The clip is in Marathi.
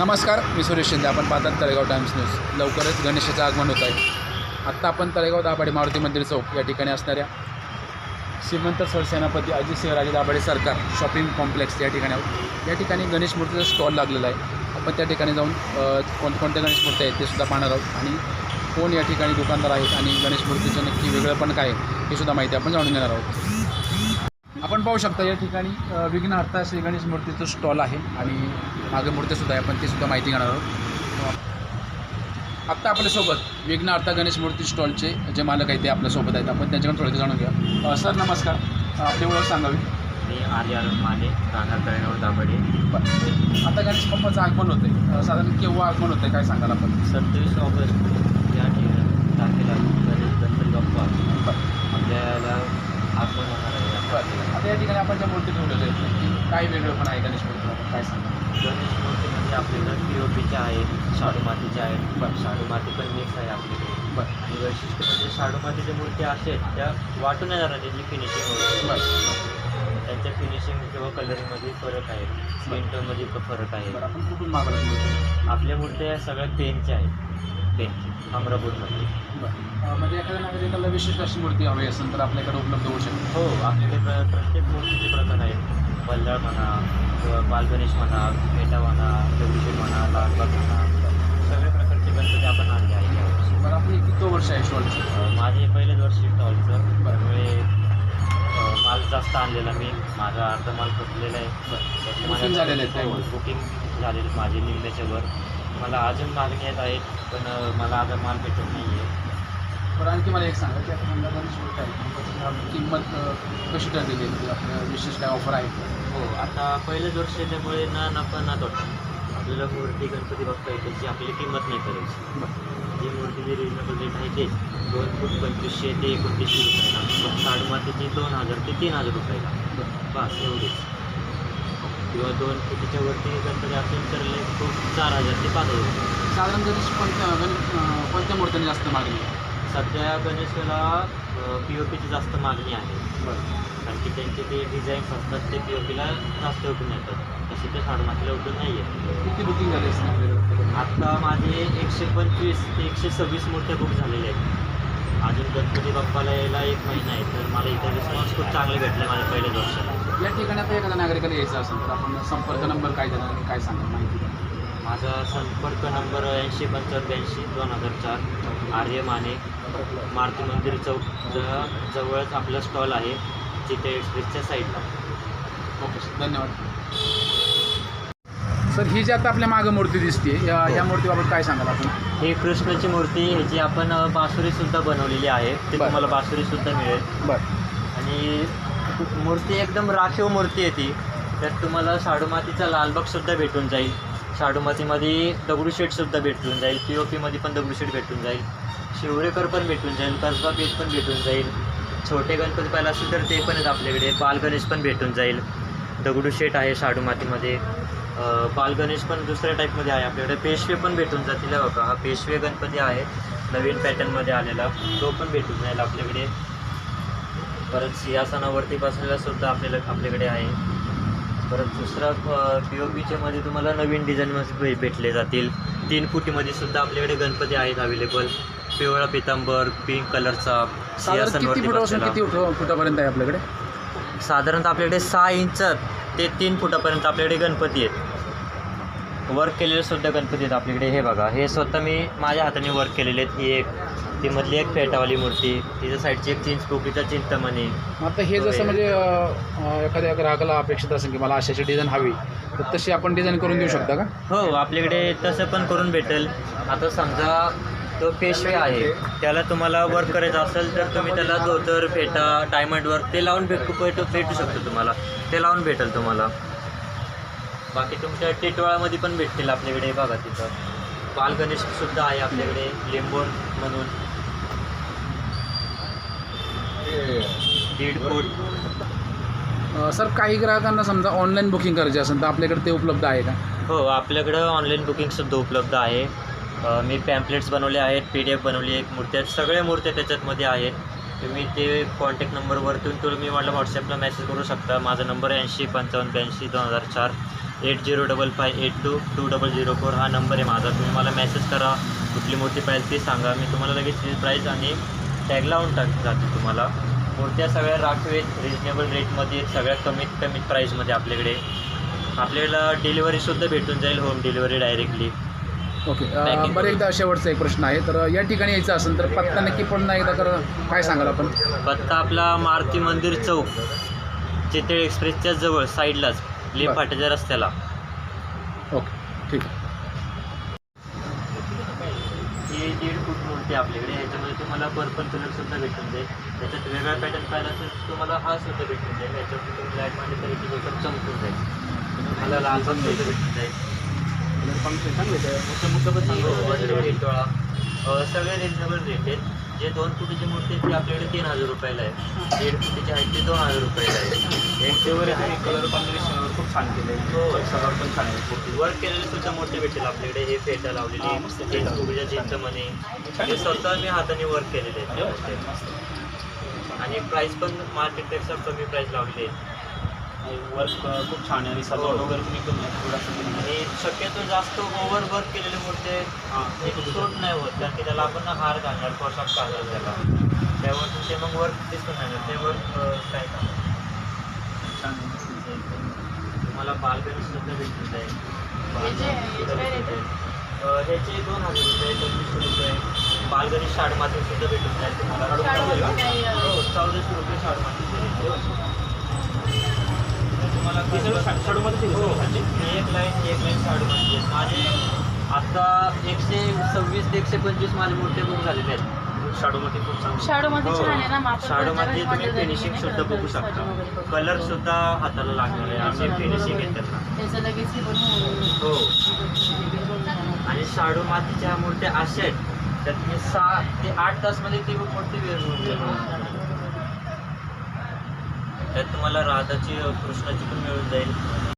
नमस्कार मी सुरेश शिंदे. आपण पाहतात तळेगाव टाइम्स न्यूज. लवकरच गणेशाचं आगमन होत आहे. आत्ता आपण तळेगाव दाभाडे मारुती मंदिर चौक या ठिकाणी असणाऱ्या श्रीमंत सरसेनापती अजित सिंहराजे दाभाडे सरकार शॉपिंग कॉम्प्लेक्स या ठिकाणी आहोत या ठिकाणी गणेश मूर्तीचा स्टॉल लागलेला आहे. आपण त्या ठिकाणी जाऊन कोणकोणत्या गणेश मूर्ती आहेत ते सुद्धा पाहणार आहोत. आणि कोण या ठिकाणी दुकानदार आहेत आणि गणेश मूर्तीचं नक्की वेगळं पण काय आहे हे सुद्धा माहिती आपण जाणून घेणार आहोत. आपण पाहू शकता या ठिकाणी विघ्नहर्ता श्री गणेश मूर्तीचं स्टॉल आहे आणि मागे मूर्तीसुद्धा आहे आपण ती सुद्धा माहिती घेणार आहोत. आत्ता आपल्यासोबत विघ्नहर्ता गणेश मूर्ती स्टॉलचे जे मालक आहेत ते आपल्यासोबत आहेत. आपण त्यांच्याकडून थोडं जाणून घ्या सर नमस्कार. आपली ओळख सांगावी. मी आर्य माने राहणार बरं. आता गणेश बाप्पाचं आगमन होतं आहे साधारण केव्हा आगमन होतं आहे काय सांगाल आपण? सत्तावीस ऑगस्ट या ठिकाणी तारखेला गणेश गणपती बाप्पा. आपल्याला आगमन बरं आता या ठिकाणी आपण ज्या मूर्ती ठेवलेल्या आहेत काही काय वेगळं पण आहे गणेश मूर्ती काय सांगा गणेश मूर्तीमध्ये आपल्याकडे पी ओ पीच्या आहेत शाडू मातीच्या आहेत बरं. शाडू माती पण मिक्स आहे आपल्याकडे बरं आणि वैशिष्ट्य म्हणजे शाडू मातीच्या मूर्ती अशा आहेत त्या वाटून येणार त्यांची फिनिशिंग वगैरे बरं त्यांच्या फिनिशिंग किंवा कलरिंगमध्ये फरक आहे स्किन फरक आहे आपण कुठून मागवलं आपल्या मूर्त्या सगळ्या पेनच्या आहेत पेनची अमरापूरमध्ये. बरं. म्हणजे एखाद्या नागरिकाला विशिष्ट अशी मूर्ती हवी असेल तर आपल्याकडे उपलब्ध होऊ शकते. हो आपल्याकडे प्र प्रत्येक मूर्तीचे प्रकार आहेत. बल्लाळ म्हणा किंवा बालगणेश म्हणा पेटा म्हणा दगडूशेठ म्हणा लालबाग म्हणा सगळ्या प्रकारचे गणपती आपण आणले आहे यावर्षी. बरं आपली किती वर्ष आहे स्टॉलची माझे पहिलेच वर्ष स्टॉलचं बरं. त्यामुळे माल जास्त आणलेला मी. माझा अर्धा माल फसलेला आहे माझ्या- झालेलं आहे. बुकिंग झालेले आहेत माझे निम्म्याच्या वर. मला अजून मागणी येत आहेत पण मला आता माल भेटत नाही आहे बरं आणखी मला एक सांगा की आपण गणेश मूर्ती आहे. त्याची आपली किंमत कशी ठरलेली आहे? म्हणजे आपल्या विशेष काय ऑफर आहे का? हो आता पहिलेच वर्ष त्यामुळे ना नफा ना तोटा. आपल्याला मूर्ती गणपती बघता येते त्याची आपली किंमत नाही करायची. जी मूर्ती जी रिजनेबल रेट आहे तेच. दोन फूट पंचवीसशे ते एकोणतीसशे रुपयाला. पण साडेमातीची दोन हजार ते तीन हजार रुपयाला. बस एवढीच. किंवा दोन फुटीच्या वरती गणपती असेल तर like तो चार हजार ते पाच हजार. साधारण गणेश कोणत्या गणेश अ, कोणत्या मूर्त्यांनी जास्त मागणी आहे? सध्या गणेशाला पी ओ पीची जास्त मागणी आहे. बरं. कारण की त्यांचे ते डिझाईन्स असतात ते पी ओ पीला जास्त उठून येतात. तसे ते साडेमातीला उठून नाही येत किती बुकिंग झाली आपल्याकडे? आत्ता माझे एकशे पंचवीस ते एकशे सव्वीस मूर्त्या बुक झालेल्या आहेत. अजून गणपती बाप्पाला यायला एक महिना आहे तर मला इथं रिस्पॉन्स खूप चांगले भेटले माझ्या पहिल्याच वर्षाला. या ठिकाणी आता एखाद्या नागरिकाला यायचं असेल तर आपण संपर्क नंबर काय देणार आणि काय सांगा माहिती द्या. माझा संपर्क नंबर ऐंशी पंचावन्न ब्याऐंशी दोन हजार चार आर्य माने मारुती मंदिर चौक ज- जवळच आपला स्टॉल आहे जिथे एक्सप्रेसच्या साईडला ओके सर धन्यवाद. सर ही जी आता आपल्या मागं मूर्ती दिसते या या मूर्तीबाबत काय सांगाल आपण? ही कृष्णाची मूर्ती ह्याची आपण बासुरीसुद्धा बनवलेली आहे. ते. तुम्हाला बासुरीसुद्धा मिळेल. बरं. आणि मूर्ती एकदम राखीव मूर्ती आहे ती. त्यात तुम्हाला शाडूमातीचा लालबागसुद्धा भेटून जाईल. शाडूमातीमध्ये दगडूशेठसुद्धा भेटून जाईल. पी ओ पीमध्ये पण दगडूशेठ भेटून जाईल. शिवरेकर पण भेटून जाईल. कसबा पेठ पण भेटून जाईल. छोटे गणपती पाहिला असेल तर ते पण आहेत आपल्याकडे. बालगणेश पण भेटून जाईल. दगडूशेठ आहे शाडूमातीमध्ये बालगणेश पण दुसऱ्या टाईपमध्ये आहे आपल्याकडे. पेशवे पण भेटून जातील. बघा हा पेशवे गणपती आहे. नवीन पॅटर्नमध्ये आलेला. तो पण भेटून जाईल आपल्याकडे. परत सिंहासनावरती बसलेला सुद्धा आपल्याला आपल्याकडे आहे. परत दुसरा पी ओ पीच्या मध्ये तुम्हाला नवीन डिझाईनमध्ये भे भेटले जातील. तीन फुटीमध्ये सुद्धा आपल्याकडे गणपती आहेत अवेलेबल पिवळा पितांबर पिंक कलरचा सिंहासनवरती बसलेला. किती फुटापर्यंत आहे आपल्याकडे? साधारणतः आपल्याकडे सहा इंच ते तीन फुटापर्यंत आपल्याकडे गणपती आहेत. वर्क केलेले सुद्धा गणपती आहेत आपल्याकडे. हे बघा हे स्वतः मी माझ्या हाताने वर्क केलेले आहेत. ही एक ती मधली एक फेटावाली मूर्ती तिच्या साईडची एक चिंचपोकीचा चिंतामणी मग आता हे जसं म्हणजे अ, एखाद्या ग्राहकाला अपेक्षित असेल की मला अशाची डिझाईन हवी तर तशी आपण डिझाईन करून देऊ शकता का? हो आपल्याकडे तसं पण करून भेटेल. आता समजा तो पेशवे आहे त्याला तुम्हाला वर्क करायचं असेल तर तुम्ही त्याला धोतर फेटा डायमंड वर्क ते लावून भेटू भेटू भेटू शकतो तुम्हाला. ते लावून भेटेल तुम्हाला. बाकी तुमच्या टिटवाळामध्ये पण भेटतील आपल्याकडे बघा तिथं. बाल गणेश सुद्धा आहे आपल्याकडे लिंबोन म्हणून. दीड फूट अ, सर काही ग्राहकांना समजा ऑनलाईन बुकिंग करायची असेल तर आपल्याकडे ते उपलब्ध आहे का? हो आपल्याकडं ऑनलाईन बुकिंगसुद्धा उपलब्ध आहे. अ, मी पॅम्पलेट्स बनवले आहेत पी डी एफ बनवली आहे मूर्त्या सगळ्या मूर्त्या त्याच्यातमध्ये आहेत. तुम्ही ते कॉन्टॅक्ट नंबरवरतून तुम्ही मला व्हॉट्सॲपला मेसेज करू शकता. माझा नंबर ऐंशी पंचावन्न ब्याऐंशी दोन हजार चार. Eight zero double five eight two two double zero four हा नंबर आहे माझा. तुम्ही मला मेसेज करा. कुठली मूर्ती पाहिजे ती सांगा. मी तुम्हाला लगेच प्राईस आणि टॅग लावून टाक जाते तुम्हाला. मूर्त्या सगळ्या राखीव आहेत? रिजनेबल रेटमध्ये आहेत. सगळ्यात कमीत कमी प्राईसमध्ये आपल्याकडे. आपल्याला डिलिव्हरीसुद्धा भेटून जाईल होम डिलिव्हरी डायरेक्टली ओके बरं एकदा शेवटचा एक प्रश्न आहे. तर या ठिकाणी यायचं असेल तर पत्ता नक्की पुन्हा एकदा कर. काय सांगाल आपण? पत्ता आपला मारुती मंदिर चौक चितळे एक्सप्रेसच्या जवळ साईडलाच लिप. फाट्याच्या रस्त्याला. ओके ठीक आहे. ही दीड फूट मूर्ती आपल्याकडे. ह्याच्यामध्ये तुम्हाला पर्पल कलर सुद्धा भेटून जाईल. त्याच्यात वेगळा पॅटर्न पाहिला असेल तर तुम्हाला हा सुद्धा भेटून जाईल. ह्याच्यावरती तुम्ही लाइट मांडली तरी ती गोष्ट चमकून जाईल. तुम्हाला लाल पण सुद्धा भेटून जाईल. मोठं मोठं पण चांगलं सगळे रिजनेबल रेट आहेत जे दोन फुटीची मूर्ती आहे ती आपल्याकडे तीन हजार रुपयाला आहे. दीड फुटीची आहे ती दोन हजार रुपयाला आहे. यांच्यावर आहे कलर कॉम्बिनेशनवर खूप छान केलं. हो. आहे सगळं पण छान आहे. वर्क केलेले सुद्धा मोठे भेटेल आपल्याकडे. हे फेटा हा, लावलेली. जीन्स फुगीच्या जीन्समध्ये. हे स्वतः मी हाताने वर्क केलेले आहेत. त्या गोष्टी. आणि प्राईस पण मार्केटपेक्षा कमी प्राईस लावलेली आहे. वर्क खूप छान आहे आणि सजावट वगैरे तुम्ही कमी. आणि शक्यतो जास्त ओव्हर वर्क केलेले मूर्ती हां एक सूट नाही होत कारण की त्याला आपण हार घालणार पोशाख घालणार त्याला त्यावरून ते मग वर्क दिसून नाही येत. ते वर्क काय का छान. तुम्हाला बालगणी सुद्धा भेटून जाईल ह्याचे- दोन हजार रुपये पंचवीसशे रुपये बालगणी शाडमाती सुद्धा भेटून जाईल तुम्हाला हो चौदाशे रुपये शाडमाती तुम्हाला हे हो? एक लाईन एक लाईन माझे आता एकशे सव्वीस ते एकशे पंचवीस माझे मूर्ती बुक झालेले आहेत. शाडूमध्ये खूप छान शाडूमध्ये छान आहे ना मग आपण शाडूमध्ये कोणत्या तुम्ही फिनिशिंग सुद्धा बघू शकता. कलर. सुद्धा हाताला लागणार आहे. असे फिनिशिंग येतात त्याचं लगेच हे हो. आणि शाडू मातीच्या मूर्त्या अशा आहेत. त्यात मी सहा ते आठ तासमध्ये ती मूर्ती वेळ त्यात तुम्हाला राधाची कृष्णाची पण मिळून जाईल.